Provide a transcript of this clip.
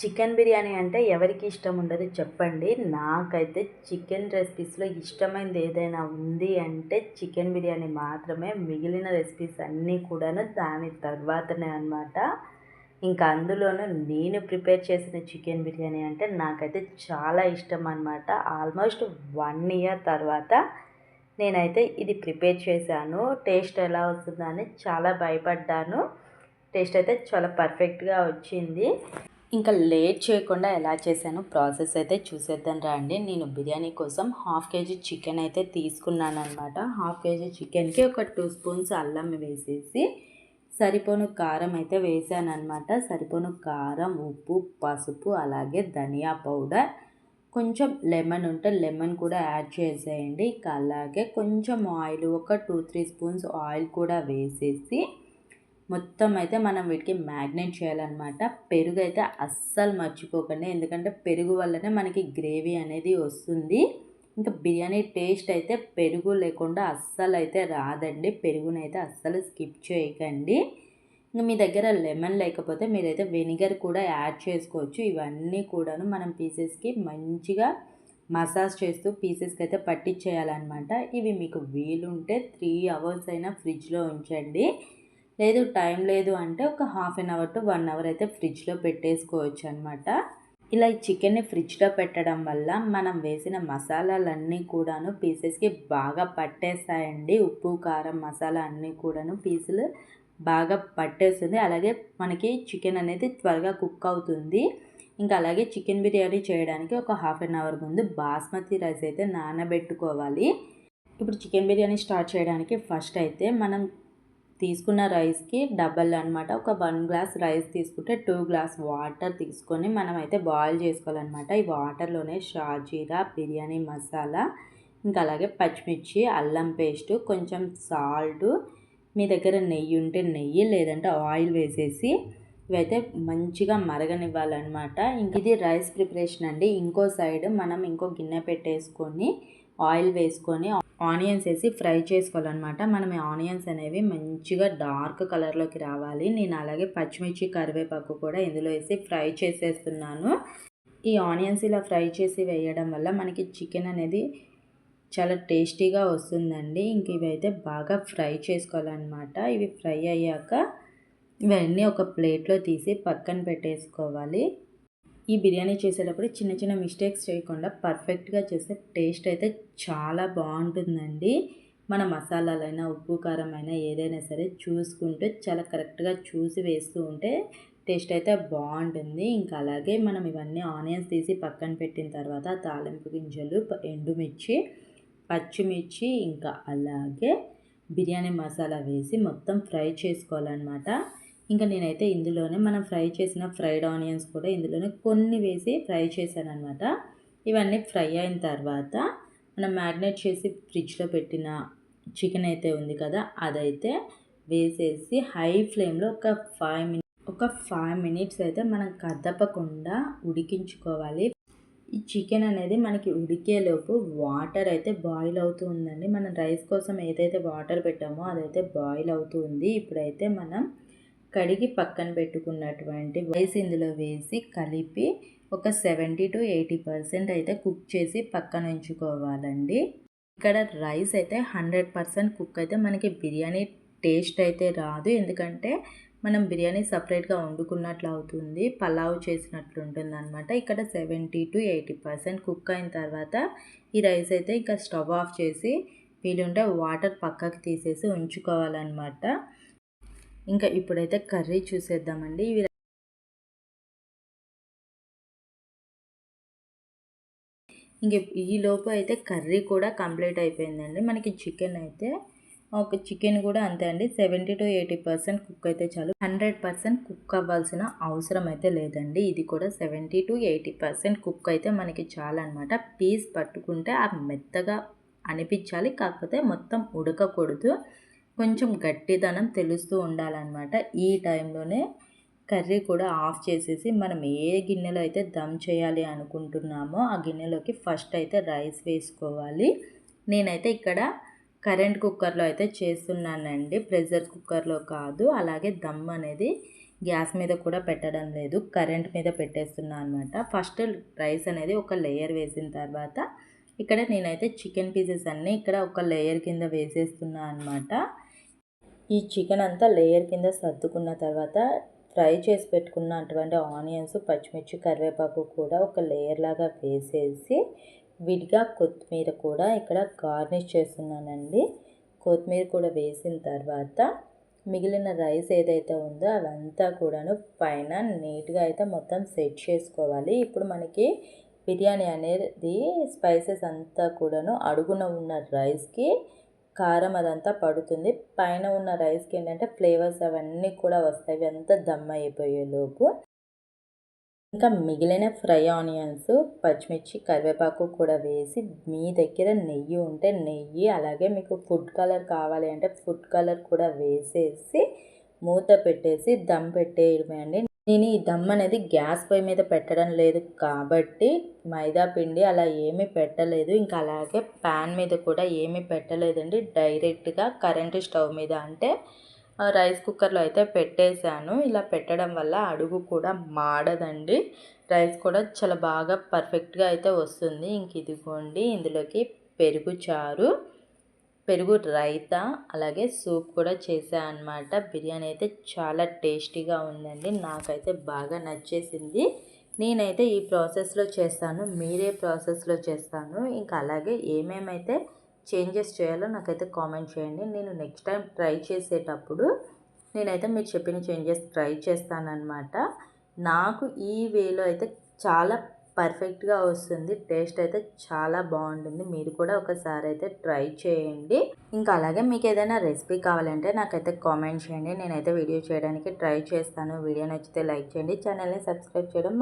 Chicken biryani అంటే ఎవరికి ఇష్టం ఉండదు చెప్పండి. నాకైతే చికెన్ రెసిపీస్లో ఇష్టమైనది ఏదైనా ఉంది అంటే చికెన్ బిర్యానీ మాత్రమే. మిగిలిన రెసిపీస్ అన్నీ కూడాను దాని తర్వాతనే అనమాట ఇంకా అందులోనూ నేను ప్రిపేర్ చేసిన చికెన్ బిర్యానీ అంటే నాకైతే చాలా ఇష్టం అనమాట ఆల్మోస్ట్ వన్ ఇయర్ తర్వాత నేనైతే ఇది ప్రిపేర్ చేశాను. టేస్ట్ ఎలా వస్తుందని చాలా భయపడ్డాను. టేస్ట్ అయితే చాలా పర్ఫెక్ట్గా వచ్చింది. ఇంకా లేట్ చేయకుండా ఎలా చేశాను ప్రాసెస్ అయితే చూసేద్దాం రండి. నేను బిర్యానీ కోసం హాఫ్ కేజీ చికెన్ అయితే తీసుకున్నాను అనమాట హాఫ్ కేజీ చికెన్కి ఒక టూ స్పూన్స్ అల్లం వేసేసి సరిపోను కారం అయితే వేసాను అనమాట సరిపోను కారం ఉప్పు పసుపు అలాగే ధనియా పౌడర్. కొంచెం లెమన్ ఉంటే లెమన్ కూడా యాడ్ చేసేయండి. ఇంకా అలాగే కొంచెం ఆయిల్ ఒక టూ త్రీ స్పూన్స్ ఆయిల్ కూడా వేసేసి మొత్తం అయితే మనం వీటికి మ్యాగ్నేట్ చేయాలన్నమాట. పెరుగు అయితే అస్సలు మర్చిపోకండి. ఎందుకంటే పెరుగు వల్లనే మనకి గ్రేవీ అనేది వస్తుంది. ఇంకా బిర్యానీ టేస్ట్ అయితే పెరుగు లేకుండా అస్సలు అయితే రాదండి. పెరుగునైతే అస్సలు స్కిప్ చేయకండి. ఇంకా మీ దగ్గర లెమన్ లేకపోతే మీరైతే వెనిగర్ కూడా యాడ్ చేసుకోవచ్చు. ఇవన్నీ కూడాను మనం పీసెస్కి మంచిగా మసాజ్ చేస్తూ పీసెస్కి అయితే పట్టించేయాలన్నమాట. ఇవి మీకు వీలుంటే త్రీ అవర్స్ అయినా ఫ్రిడ్జ్లో ఉంచండి. లేదు టైం లేదు అంటే ఒక half an hour to one hour అయితే ఫ్రిడ్జ్లో పెట్టేసుకోవచ్చు అనమాట ఇలా ఈ చికెన్ని ఫ్రిడ్జ్లో పెట్టడం వల్ల మనం వేసిన మసాలాలన్నీ కూడాను పీసెస్కి బాగా పట్టేస్తాయండి. ఉప్పు కారం మసాలా అన్నీ కూడాను పీసులు బాగా పట్టేస్తుంది. అలాగే మనకి చికెన్ అనేది త్వరగా కుక్ అవుతుంది. ఇంకా అలాగే చికెన్ బిర్యానీ చేయడానికి ఒక హాఫ్ అన్ అవర్ ముందు బాస్మతి రైస్ అయితే నానబెట్టుకోవాలి. ఇప్పుడు చికెన్ బిర్యానీ స్టార్ట్ చేయడానికి ఫస్ట్ అయితే మనం తీసుకున్న రైస్కి డబల్ అనమాట ఒక వన్ గ్లాస్ రైస్ తీసుకుంటే టూ గ్లాస్ వాటర్ తీసుకొని మనం అయితే బాయిల్ చేసుకోవాలన్నమాట. ఈ వాటర్లోనే షాజీరా బిర్యానీ మసాలా ఇంకా అలాగే పచ్చిమిర్చి అల్లం పేస్ట్ కొంచెం సాల్ట్ మీ దగ్గర నెయ్యి ఉంటే నెయ్యి లేదంటే ఆయిల్ వేసేసి ఇవైతే మంచిగా మరగనివ్వాలన్నమాట. ఇంక ఇది రైస్ ప్రిపరేషన్ అండి. ఇంకో సైడ్ మనం ఇంకో గిన్నె పెట్టేసుకొని ఆయిల్ వేసుకొని ఆనియన్స్ వేసి ఫ్రై చేసుకోవాలన్నమాట. మనం ఆనియన్స్ అనేవి మంచిగా డార్క్ కలర్లోకి రావాలి. నేను అలాగే పచ్చిమిర్చి కరివేపాకు కూడా ఇందులో వేసి ఫ్రై చేసేస్తున్నాను. ఈ ఆనియన్స్ ఇలా ఫ్రై చేసి వేయడం వల్ల మనకి చికెన్ అనేది చాలా టేస్టీగా వస్తుందండి. ఇంక ఇవైతే బాగా ఫ్రై చేసుకోవాలన్నమాట. ఇవి ఫ్రై అయ్యాక ఇవన్నీ ఒక ప్లేట్లో తీసి పక్కన పెట్టేసుకోవాలి. ఈ బిర్యానీ చేసేటప్పుడు చిన్న చిన్న మిస్టేక్స్ చేయకుండా పర్ఫెక్ట్గా చేస్తే టేస్ట్ అయితే చాలా బాగుంటుందండి. మన మసాలాలైనా ఉప్పు కారం అయినా ఏదైనా సరే చూసుకుంటే చాలా కరెక్ట్గా చూసి వేస్తూ ఉంటే టేస్ట్ అయితే బాగుంటుంది. ఇంకా అలాగే మనం ఇవన్నీ ఆనియన్స్ తీసి పక్కన పెట్టిన తర్వాత తాలింపు గింజలు ఎండుమిర్చి పచ్చిమిర్చి ఇంకా అలాగే బిర్యానీ మసాలా వేసి మొత్తం ఫ్రై చేసుకోవాలన్నమాట. ఇంకా నేనైతే ఇందులోనే మనం ఫ్రై చేసిన ఫ్రైడ్ ఆనియన్స్ కూడా ఇందులోనే కొన్ని వేసి ఫ్రై చేశాను అనమాట ఇవన్నీ ఫ్రై అయిన తర్వాత మనం మ్యాగ్నేట్ చేసి ఫ్రిడ్జ్లో పెట్టిన చికెన్ అయితే ఉంది కదా అదైతే వేసేసి హై ఫ్లేమ్లో ఒక ఫైవ్ మినిట్ ఒక ఫైవ్ మినిట్స్ అయితే మనం కదపకుండా ఉడికించుకోవాలి. ఈ చికెన్ అనేది మనకి ఉడికేలోపు వాటర్ అయితే బాయిల్ అవుతూ ఉందండి. మనం రైస్ కోసం ఏదైతే వాటర్ పెట్టామో అదైతే బాయిల్ అవుతూ ఉంది. ఇప్పుడైతే మనం కడిగి పక్కన పెట్టుకున్నటువంటి రైస్ ఇందులో వేసి కలిపి ఒక సెవెంటీ టు ఎయిటీ పర్సెంట్ అయితే కుక్ చేసి పక్కన ఉంచుకోవాలండి. ఇక్కడ రైస్ అయితే హండ్రెడ్ పర్సెంట్ కుక్ అయితే మనకి బిర్యానీ టేస్ట్ అయితే రాదు. ఎందుకంటే మనం బిర్యానీ సపరేట్గా వండుకున్నట్లు అవుతుంది. పలావ్ చేసినట్లు ఉంటుంది అనమాట ఇక్కడ seventy to eighty percent cook అయిన తర్వాత ఈ రైస్ అయితే ఇంకా స్టవ్ ఆఫ్ చేసి వీలుంటే వాటర్ పక్కకి తీసేసి ఉంచుకోవాలన్నమాట. ఇంకా ఇప్పుడైతే కర్రీ చూసేద్దామండి. ఇవి ఇంక ఈలోపు అయితే కర్రీ కూడా కంప్లీట్ అయిపోయిందండి. మనకి చికెన్ అయితే ఒక చికెన్ కూడా అంతే అండి. Seventy to eighty percent cook అయితే చాలు. హండ్రెడ్ పర్సెంట్ కుక్ అవ్వాల్సిన అవసరం అయితే లేదండి. ఇది కూడా seventy to eighty percent cook అయితే మనకి చాలా అనమాట పీస్ పట్టుకుంటే ఆ మెత్తగా అనిపించాలి. కాకపోతే మొత్తం ఉడకకూడదు. కొంచెం గట్టిదనం తెలుస్తూ ఉండాలన్నమాట. ఈ టైంలోనే కర్రీ కూడా ఆఫ్ చేసేసి మనం ఏ గిన్నెలో అయితే దమ్ చేయాలి అనుకుంటున్నామో ఆ గిన్నెలోకి ఫస్ట్ అయితే రైస్ వేసుకోవాలి. నేనైతే ఇక్కడ కరెంట్ కుక్కర్లో అయితే చేస్తున్నానండి. ప్రెషర్ కుక్కర్లో కాదు అలాగే దమ్ అనేది గ్యాస్ మీద కూడా పెట్టడం లేదు. కరెంట్ మీద పెట్టేస్తున్నా అనమాట ఫస్ట్ రైస్ అనేది ఒక లేయర్ వేసిన తర్వాత ఇక్కడ నేనైతే చికెన్ పీసెస్ అన్నీ ఇక్కడ ఒక లేయర్ కింద వేసేస్తున్నా అనమాట ఈ చికెన్ అంతా లేయర్ కింద సర్దుకున్న తర్వాత ఫ్రై చేసి పెట్టుకున్నటువంటి ఆనియన్స్ పచ్చిమిర్చి కరివేపాకు కూడా ఒక లేయర్ లాగా వేసేసి విడిగా కొత్తిమీర కూడా ఇక్కడ గార్నిష్ చేస్తున్నానండి. కొత్తిమీర కూడా వేసిన తర్వాత మిగిలిన రైస్ ఏదైతే ఉందో అదంతా కూడాను పైన నీట్గా అయితే మొత్తం సెట్ చేసుకోవాలి. ఇప్పుడు మనకి బిర్యానీ అనేది స్పైసెస్ అంతా కూడాను అడుగున ఉన్న రైస్కి కారం అదంతా పడుతుంది. పైన ఉన్న రైస్కి ఏంటంటే ఫ్లేవర్స్ అవన్నీ కూడా వస్తాయి. అంతా దమ్ అయిపోయేలోపు ఇంకా మిగిలిన ఫ్రై ఆనియన్స్ పచ్చిమిర్చి కరివేపాకు కూడా వేసి మీ దగ్గర నెయ్యి ఉంటే నెయ్యి అలాగే మీకు ఫుడ్ కలర్ కావాలి అంటే ఫుడ్ కలర్ కూడా వేసేసి మూత పెట్టేసి దమ్ పెట్టేయడమే అండి. నేను ఈ దమ్ అనేది గ్యాస్ పొయ్యి మీద పెట్టడం లేదు కాబట్టి మైదా పిండి అలా ఏమీ పెట్టలేదు. ఇంకా అలాగే ప్యాన్ మీద కూడా ఏమీ పెట్టలేదండి. డైరెక్ట్గా కరెంటు స్టవ్ మీద అంటే రైస్ కుక్కర్లో అయితే పెట్టేశాను. ఇలా పెట్టడం వల్ల అడుగు కూడా మాడదండి. రైస్ కూడా చాలా బాగా పర్ఫెక్ట్గా అయితే వస్తుంది. ఇంక ఇదిగోండి ఇందులోకి పెరుగు చారు. పెరుగు రైతా అలాగే సూప్ కూడా చేశాను అనమాట బిర్యానీ అయితే చాలా టేస్టీగా ఉందండి. నాకైతే బాగా నచ్చేసింది. నేనైతే ఈ ప్రాసెస్లో చేస్తాను. మీరే ప్రాసెస్లో చేస్తాను. ఇంకా అలాగే ఏమేమైతే చేంజెస్ చేయాలో నాకైతే కామెంట్ చేయండి. నేను నెక్స్ట్ టైం ట్రై చేసేటప్పుడు నేనైతే మీరు చెప్పిన చేంజెస్ ట్రై చేస్తానన్నమాట. నాకు ఈ వేలో అయితే చాలా పర్ఫెక్ట్గా వస్తుంది. టేస్ట్ అయితే చాలా బాగుంటుంది. మీరు కూడా ఒకసారి అయితే ట్రై చేయండి. ఇంకా అలాగే మీకు ఏదైనా రెసిపీ కావాలంటే నాకైతే కామెంట్ చేయండి. నేనైతే వీడియో చేయడానికి ట్రై చేస్తాను. వీడియో నచ్చితే లైక్ చేయండి. ఛానల్ని సబ్స్క్రైబ్ చేయడం